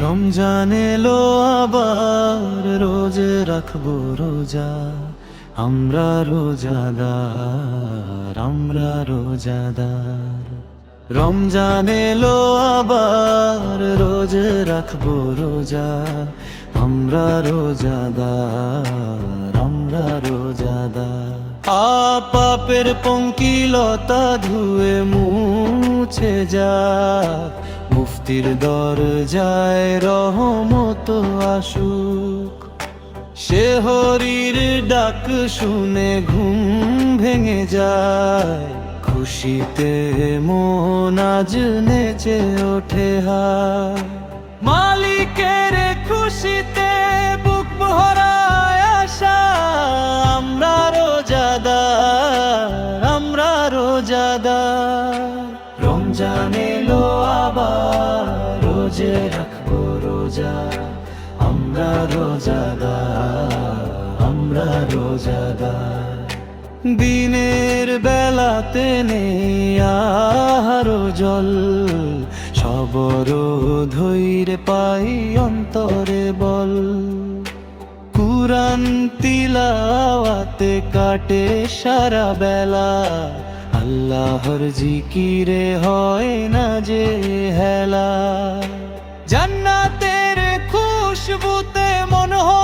রমজান এলো আবার, রোজ রাখব রোজা। আমরা রোজাদার আমরা রোজাদার। রমজান এলো আবার, রোজ রাখব রোজা। আমরা রোজাদার আমরা রোজাদার। আপাপের পঙ্কিলতা ধুয়ে মুছে যাক। মুফতির দরজায় রহমত আসুক। সে হরির ডাক শুনে ঘুম ভেঙে যায়। খুশিতে মন আজ নেচে ওঠে হায়। মালিকের খুশিতে বুক ভরায় আশা, আমরা রোজাদার আমরা রোজাদার। রমজান এলো আবার, রোজে রাখব রোজা, আমরা রোজাদার আমরা রোজাদার। দিনের বেলাতে নেই আহারো জল। সবর ধৈর্য পাই অন্তরে বল। কুরান তিলাওয়াতে কাটে সারা বেলা। আল্লাহর জিকিরে হয় না যে হেলা। জান্নাতের খুশবুতে মন হলো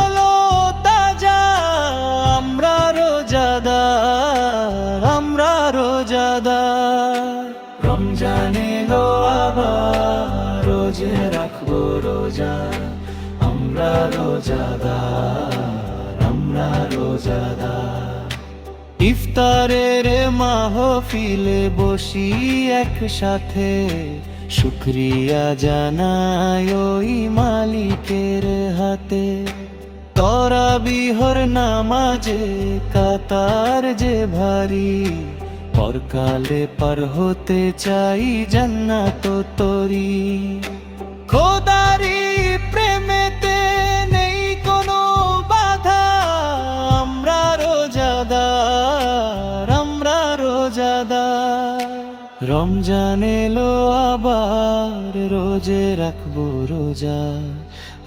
রমজান এলো আবার রোজে রাখব রোজা। আমরা রোজাদার আমরা রোজাদার। ইফতারের মাহফিলে বসি একসাথে। শুক্রিয়া জানাই ওই মালিকের হাতে। তরা বিহর নামাজে, কাতার যে ভারী। পরকালে পার হতে চাই জান্নাত তরি খোদারি প্রেমেতে নেই কোনো বাধা আমরা রোজাদার আমরা রোজাদার রমজান এলো আবার রোজে রাখব রোজা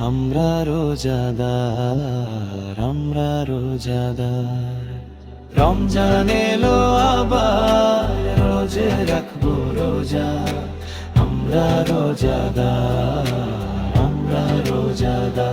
আমরা রোজাদার আমরা রোজাদার রমজান এলো আবার রোজে রাখব রোজা। আমরা রোজাদা আমরা রোজাদা